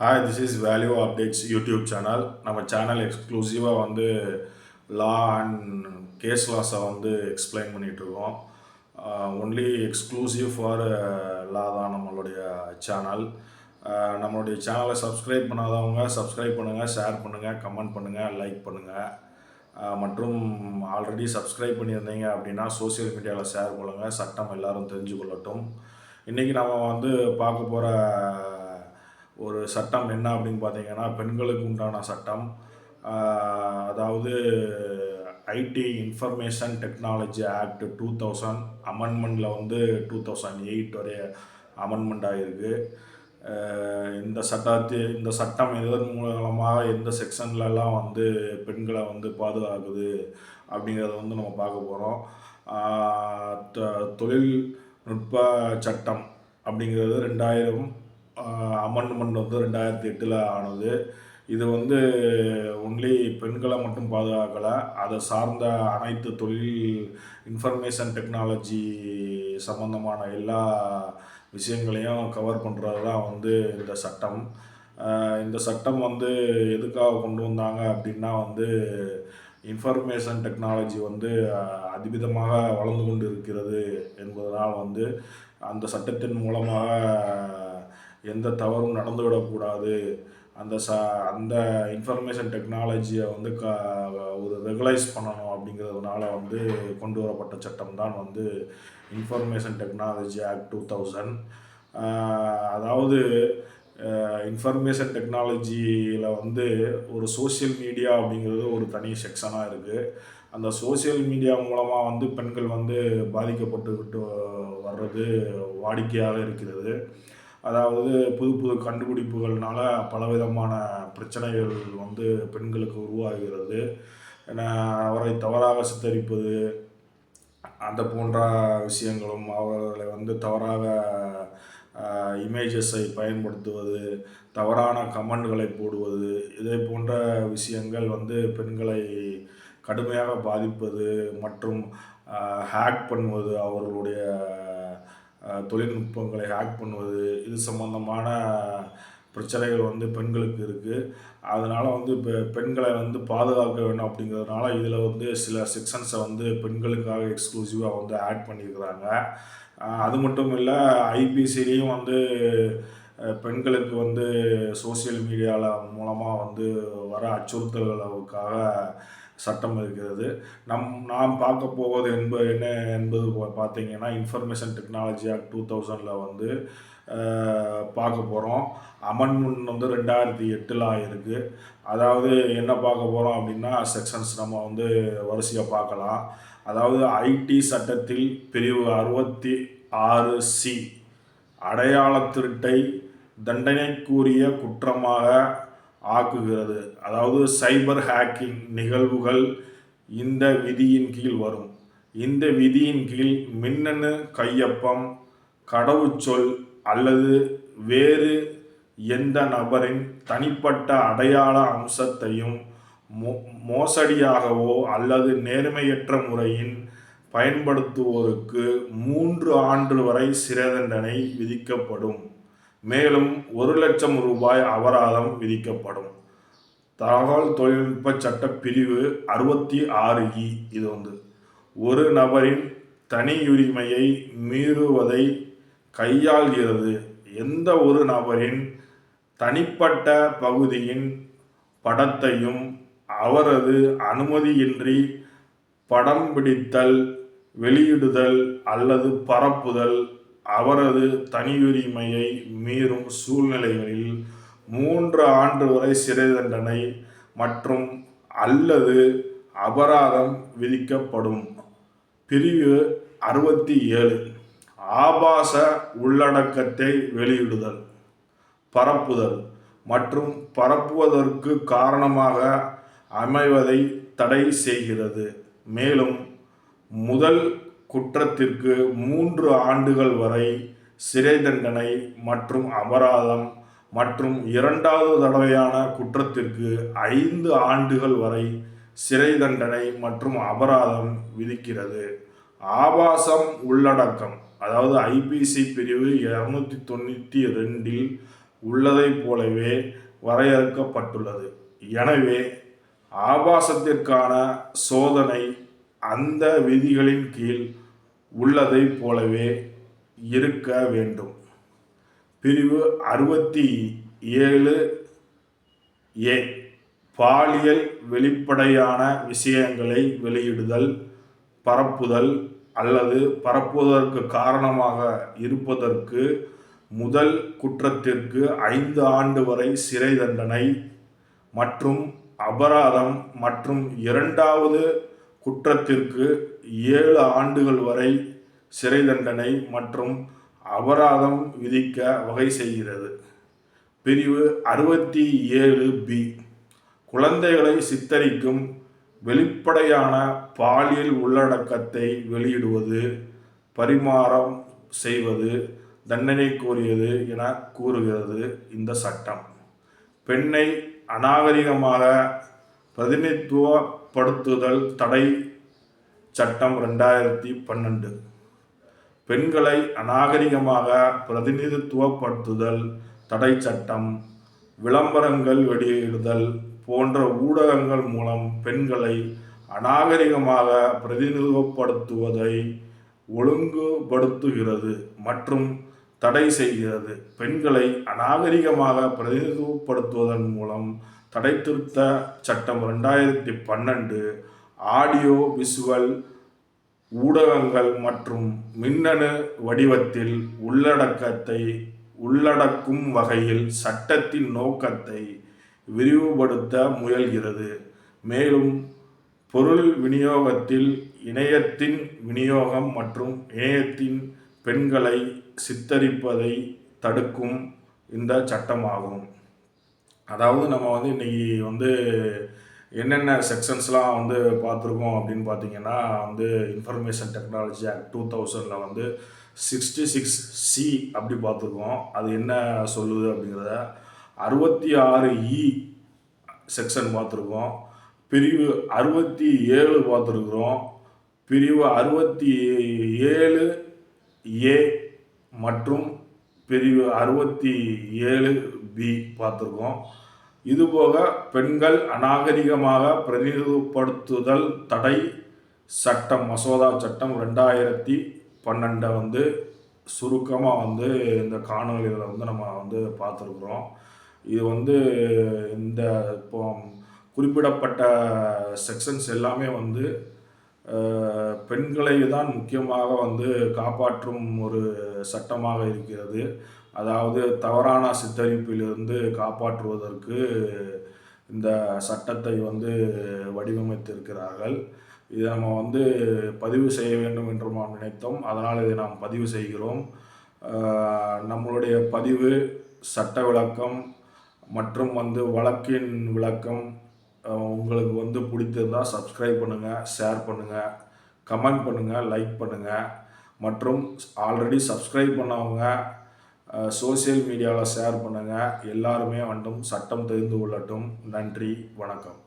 Hi this is Value Updates YouTube channel நம்ம channel எக்ஸ்க்ளூசிவாக வந்து லா அண்ட் கேஸ் லாஸை வந்து எக்ஸ்பிளைன் பண்ணிகிட்ருக்கோம் ஒன்லி எக்ஸ்க்ளூசிவ் ஃபார் லா தான் நம்மளுடைய சேனல் நம்மளுடைய சேனலை சப்ஸ்கிரைப் பண்ணாதவங்க சப்ஸ்கிரைப் பண்ணுங்கள் ஷேர் பண்ணுங்கள் கமெண்ட் பண்ணுங்கள் லைக் பண்ணுங்கள் மற்றும் ஆல்ரெடி சப்ஸ்கிரைப் பண்ணியிருந்தீங்க அப்படின்னா சோஷியல் மீடியாவில் ஷேர் பண்ணுங்கள் சட்டம் எல்லாரும் தெரிஞ்சு கொள்ளட்டும் இன்றைக்கி நம்ம வந்து பார்க்க போகிற ஒரு சட்டம் என்ன அப்படின்னு பார்த்தீங்கன்னா பெண்களுக்கு உண்டான சட்டம். அதாவது IT information technology act two thousand அமெண்ட்மெண்ட்டில் வந்து டூ தௌசண்ட் எயிட் வரைய அமெண்ட்மெண்ட் ஆகிருக்கு இந்த சட்டத்தை இந்த சட்டம் எதன் மூலமாக எந்த செக்ஷன்லலாம் வந்து பெண்களை வந்து பாதுகாக்குது அப்படிங்கிறத வந்து நம்ம பார்க்க போகிறோம் தொழில்நுட்ப சட்டம் அப்படிங்கிறது ரெண்டாயிரம் அமெண்ட்மெண்ட் வந்து ரெண்டாயிரத்தி எட்டில் ஆனது. இது வந்து ஒன்லி பெண்களை மட்டும் பாதுகாக்கலை. அதை சார்ந்த அனைத்து தொழில் இன்ஃபர்மேஷன் டெக்னாலஜி சம்மந்தமான எல்லா விஷயங்களையும் கவர் பண்ணுறது தான் வந்து இந்த சட்டம். இந்த சட்டம் வந்து எதுக்காக கொண்டு வந்தாங்க அப்படின்னா வந்து இன்ஃபர்மேஷன் டெக்னாலஜி வந்து அதிவிதமாக வளர்ந்து கொண்டு இருக்கிறது என்பதனால் வந்து அந்த சட்டத்தின் மூலமாக எந்த தவறும் நடந்துவிடக்கூடாது. அந்த ச அந்த இன்ஃபர்மேஷன் டெக்னாலஜியை வந்து க ஒரு ரெகுலைஸ் பண்ணணும் அப்படிங்கிறதுனால வந்து கொண்டு வரப்பட்ட சட்டம் தான் வந்து information technology act two thousand அதாவது இன்ஃபர்மேஷன் டெக்னாலஜியில் வந்து ஒரு சோஷியல் மீடியா அப்படிங்கிறது ஒரு தனி செக்ஷனாக இருக்குது அந்த சோஷியல் மீடியா மூலமாக வந்து பெண்கள் வந்து பாதிக்கப்பட்டுக்கிட்டு வர்றது வாடிக்கையாக இருக்கிறது. அதாவது புது புது கண்டுபிடிப்புகள்னால பலவிதமான பிரச்சனைகள் வந்து பெண்களுக்கு உருவாகிறது. ஏன்னா அவரை தவறாக சித்தரிப்பது அந்த போன்ற விஷயங்களும் அவர்களை வந்து தவறாக இமேஜஸை பயன்படுத்துவது தவறான கமெண்ட்களை போடுவது இதே போன்ற விஷயங்கள் வந்து பெண்களை கடுமையாக பாதிப்பது மற்றும் ஹேக் பண்ணுவது அவர்களுடைய தொழில்நுட்பங்களை ஹேக் பண்ணுவது இது சம்மந்தமான பிரச்சனைகள் வந்து பெண்களுக்கு இருக்குது அதனால் வந்து இப்போ பெண்களை வந்து பாதுகாக்க வேண்டும் அப்படிங்கிறதுனால இதில் வந்து சில செக்ஷன்ஸை வந்து பெண்களுக்காக எக்ஸ்க்ளூசிவாக வந்து ஆட் பண்ணியிருக்கிறாங்க அது மட்டும் இல்லை ஐபிசிலையும் வந்து பெண்களுக்கு வந்து சோஷியல் மீடியாவில் மூலமாக வந்து வர அச்சுறுத்தல்களுக்காக சட்டம் இருக்கிறது. நம் நாம் பார்க்க போவது என்பது என்ன என்பது பார்த்தீங்கன்னா இன்ஃபர்மேஷன் டெக்னாலஜி ஆக்ட் டூ தௌசண்டில் வந்து பார்க்க போகிறோம் அமெண்ட்மெண்ட் வந்து ரெண்டாயிரத்தி எட்டில் ஆகிருக்கு அதாவது என்ன பார்க்க போகிறோம் அப்படின்னா செக்ஷன்ஸ் நம்ம வந்து வரிசையாக பார்க்கலாம். அதாவது ஐடி சட்டத்தில் பிரிவு அறுபத்தி ஆறு சி அடையாள திருட்டை தண்டனைக்குரிய குற்றமாக ஆக்குகிறது. அதாவது சைபர் ஹேக்கிங் நிகழ்வுகள் இந்த விதியின் கீழ் வரும். இந்த விதியின் கீழ் மின்னணு கையொப்பம் கடவுச்சொல் அல்லது வேறு எந்த நபரின் தனிப்பட்ட அடையாள அம்சத்தையும் மோ மோசடியாகவோ அல்லது நேர்மையற்ற முறையின் பயன்படுத்துவோருக்கு மூன்று ஆண்டு வரை சிறை தண்டனை விதிக்கப்படும். மேலும் ஒரு லட்சம் ரூபாய் அபராதம் விதிக்கப்படும். தகவல் தொழில்நுட்ப சட்ட பிரிவு அறுபத்தி ஆறு இ இது வந்து. ஒரு நபரின் தனியுரிமையை மீறுவதை கையாள்கிறது. எந்த ஒரு நபரின் தனிப்பட்ட பகுதியின் படத்தையும் அவரது அனுமதியின்றி படம் பிடித்தல் வெளியிடுதல் அல்லது பரப்புதல் அவரது தனியுரிமையை மீறும் சூழ்நிலைகளில் மூன்று ஆண்டு வரை சிறை தண்டனை மற்றும் அல்லது அபராதம் விதிக்கப்படும். பிரிவு அறுபத்தி ஏழு. ஆபாச உள்ளடக்கத்தை வெளியிடுதல் பரப்புதல் மற்றும் பரப்புவதற்கு காரணமாக அமைவதை தடை செய்கிறது. மேலும் முதல் குற்றத்திற்கு மூன்று ஆண்டுகள் வரை சிறை தண்டனை மற்றும் அபராதம் மற்றும் இரண்டாவது தடவையான குற்றத்திற்கு ஐந்து ஆண்டுகள் வரை சிறை தண்டனை மற்றும் அபராதம் விதிக்கிறது. ஆபாசம் உள்ளடக்கம் அதாவது ஐபிசி பிரிவு இரநூத்தி தொண்ணூற்றி ரெண்டில் உள்ளதைப் போலவே வரையறுக்கப்பட்டுள்ளது. எனவே ஆபாசத்திற்கான சோதனை அந்த விதிகளின் கீழ் உள்ளதைப் போலவே இருக்க வேண்டும். பிரிவு அறுபத்தி ஏழு ஏ. பாலியல் வெளிப்படையான விஷயங்களை வெளியிடுதல் பரப்புதல் அல்லது பரப்புவதற்கு காரணமாக இருப்பதற்கு முதல் குற்றத்திற்கு ஐந்து ஆண்டு வரை சிறை தண்டனை மற்றும் அபராதம் மற்றும் இரண்டாவது குற்றத்திற்கு ஏழு ஆண்டுகள் வரை சிறை தண்டனை மற்றும் அபராதம் விதிக்க வகை செய்கிறது. பிரிவு அறுபத்தி ஏழு பி. குழந்தைகளை சித்தரிக்கும் வெளிப்படையான பாலியல் உள்ளடக்கத்தை வெளியிடுவது பரிமாறம் செய்வது தண்டனை கோரியது என கூறுகிறது இந்த சட்டம். பெண்ணை அநாகரிகமாக படுத்துதல் தடை சட்டம் ரெண்டாயிரத்தி பன்னெண்டு. பெண்களை அநாகரிகமாக பிரதிநிதித்துவப்படுத்துதல் தடை சட்டம் விளம்பரங்கள் வெளியிடுதல் போன்ற ஊடகங்கள் மூலம் பெண்களை அநாகரிகமாக பிரதிநிதித்துவப்படுத்துவதை ஒழுங்குபடுத்துகிறது மற்றும் தடை செய்கிறது. பெண்களை அநாகரிகமாக பிரதிநிதித்துவப்படுத்துவதன் மூலம் தடை திருத்த சட்டம் ரெண்டாயிரத்தி பன்னெண்டு ஆடியோ விசுவல் ஊடகங்கள் மற்றும் மின்னணு வடிவத்தில் உள்ளடக்கத்தை உள்ளடக்கும் வகையில் சட்டத்தின் நோக்கத்தை விரிவுபடுத்த முயல்கிறது. மேலும் பொருள் விநியோகத்தில் இணையத்தின் விநியோகம் மற்றும் இணையத்தின் பெண்களை சித்தரிப்பதை தடுக்கும் இந்த சட்டமாகும். அதாவது நம்ம வந்து இன்றைக்கி வந்து என்னென்ன செக்ஷன்ஸ்லாம் வந்து பார்த்துருக்கோம் அப்படின்னு பார்த்தீங்கன்னா வந்து இன்ஃபர்மேஷன் டெக்னாலஜி ஆக்ட் டூ தௌசண்டில் வந்து சிக்ஸ்டி சிக்ஸ் சி அப்படி பார்த்துருக்கோம். அது என்ன சொல்லுது அப்படிங்கிறத அறுபத்தி ஆறு e இ செக்ஷன் பார்த்துருக்கோம். பிரிவு அறுபத்தி ஏழு பார்த்துருக்குறோம். பிரிவு அறுபத்தி ஏழு ஏ மற்றும் பிரிவு அறுபத்தி ஏழு பி பார்த்துருக்கோம். இதுபோக பெண்கள் அநாகரிகமாக பிரதிநிதிப்படுத்துதல் தடை சட்டம் மசோதா சட்டம் ரெண்டாயிரத்தி பன்னெண்டை வந்து சுருக்கமாக வந்து இந்த காணொலியில் வந்து நம்ம வந்து பார்த்துருக்குறோம். இது வந்து இந்த இப்போ குறிப்பிடப்பட்ட செக்ஷன்ஸ் எல்லாமே வந்து பெண்களை தான் முக்கியமாக வந்து காப்பாற்றும் ஒரு சட்டமாக இருக்கிறது. அதாவது தவறான சித்தரிப்பிலிருந்து காப்பாற்றுவதற்கு இந்த சட்டத்தை வந்து வடிவமைத்திருக்கிறார்கள். இதை நம்ம வந்து பதிவு செய்ய வேண்டும் என்று நாம் நினைத்தோம். அதனால் இதை நாம் பதிவு செய்கிறோம். நம்மளுடைய பதிவு சட்ட விளக்கம் மற்றும் வந்து வழக்கின் விளக்கம் உங்களுக்கு வந்து பிடித்திருந்தால் சப்ஸ்கிரைப் பண்ணுங்கள் ஷேர் பண்ணுங்கள் கமெண்ட் பண்ணுங்கள் லைக் பண்ணுங்கள் மற்றும் ஆல்ரெடி சப்ஸ்கிரைப் பண்ணவங்க சோசியல் மீடியாவில் ஷேர் பண்ணுங்கள் எல்லாருமே வந்துட்டும் சட்டம் தெரிந்து கொள்ளட்டும். நன்றி வணக்கம்.